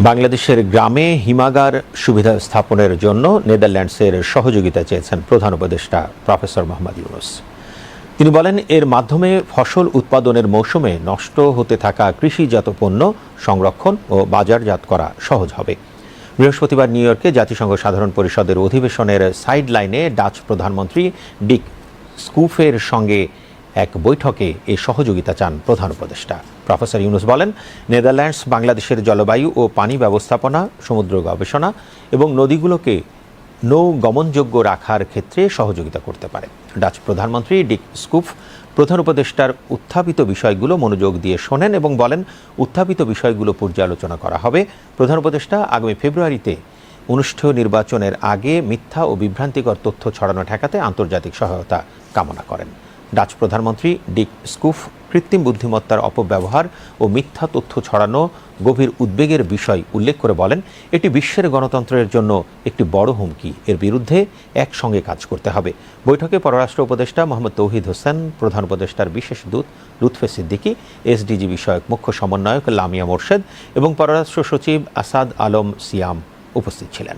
বাংলাদেশের গ্রামে হিমাগার সুবিধা স্থাপনের জন্য নেদারল্যান্ডসের সহযোগিতা চেয়েছেন প্রধান উপদেষ্টা প্রফেসর মোহাম্মদ ইউনুস। তিনি বলেন, এর মাধ্যমে ফসল উৎপাদনের মৌসুমে নষ্ট হতে থাকা কৃষিজাত পণ্য সংরক্ষণ ও বাজারজাত করা সহজ হবে। বৃহস্পতিবার নিউ ইয়র্কে জাতিসংঘ সাধারণ পরিষদের অধিবেশনের সাইডলাইনে ডাচ প্রধানমন্ত্রী ডিক স্কুফের সঙ্গে এক বৈঠকে এই সহযোগিতা চান প্রধান উপদেষ্টা। প্রফেসর ইউনুস বলেন, নেদারল্যান্ডস, বাংলাদেশের জলবায়ু ও পানি ব্যবস্থাপনা, সমুদ্র গবেষণা এবং নদীগুলোকে নৌ গমনযোগ্য রাখার ক্ষেত্রে সহযোগিতা করতে পারে। ডাচ প্রধানমন্ত্রী ডিক স্কুফ প্রধান উপদেষ্টার উত্থাপিত বিষয়গুলো মনোযোগ দিয়ে শোনেন এবং বলেন, উত্থাপিত বিষয়গুলো পর্যালোচনা করা হবে। প্রধান উপদেষ্টা আগামী ফেব্রুয়ারিতে অনুষ্ঠেয় নির্বাচনের আগে মিথ্যা ও বিভ্রান্তিকর তথ্য ছড়ানো ঠেকাতে আন্তর্জাতিক সহায়তা কামনা করেন। ডাচ প্রধানমন্ত্রী ডিক স্কুফ কৃত্রিম বুদ্ধিমত্তার অপব্যবহার ও মিথ্যা তথ্য ছড়ানো গভীর উদ্বেগের বিষয় উল্লেখ করে বলেন, এটি বিশ্বের গণতন্ত্রের জন্য একটি বড় হুমকি। এর বিরুদ্ধে একসঙ্গে কাজ করতে হবে। বৈঠকে পররাষ্ট্র উপদেষ্টা মোহাম্মদ তৌহিদ হোসেন, প্রধান উপদেষ্টার বিশেষ দূত লুৎফে সিদ্দিকী, এসডিজি বিষয়ক মুখ্য সমন্বয়ক লামিয়া মোর্শেদ এবং পররাষ্ট্র সচিব আসাদ আলম সিয়াম উপস্থিত ছিলেন।